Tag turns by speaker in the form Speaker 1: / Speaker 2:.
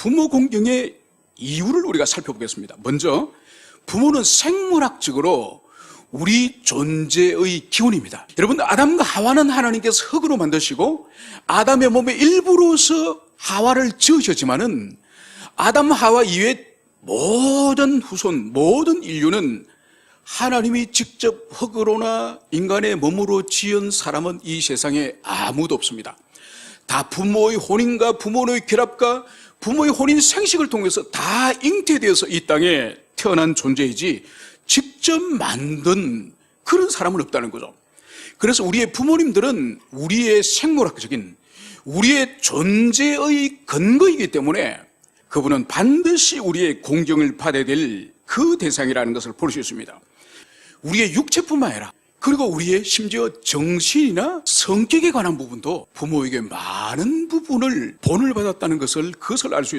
Speaker 1: 부모 공경의 이유를 우리가 살펴보겠습니다. 먼저 부모는 생물학적으로 우리 존재의 기원입니다. 여러분 아담과 하와는 하나님께서 흙으로 만드시고 아담의 몸의 일부로서 하와를 지으셨지만은 아담 하와 이외 모든 후손 모든 인류는 하나님이 직접 흙으로나 인간의 몸으로 지은 사람은 이 세상에 아무도 없습니다. 다 부모의 혼인과 부모의 결합과 부모의 혼인 생식을 통해서 다 잉태되어서 이 땅에 태어난 존재이지 직접 만든 그런 사람은 없다는 거죠. 그래서 우리의 부모님들은 우리의 생물학적인 우리의 존재의 근거이기 때문에 그분은 반드시 우리의 공경을 받아야 될 그 대상이라는 것을 볼 수 있습니다. 우리의 육체뿐만 아니라 그리고 우리의 심지어 정신이나 성격에 관한 부분도 부모에게 많은 부분을 본을 받았다는 것을 그것을 알 수 있습니다.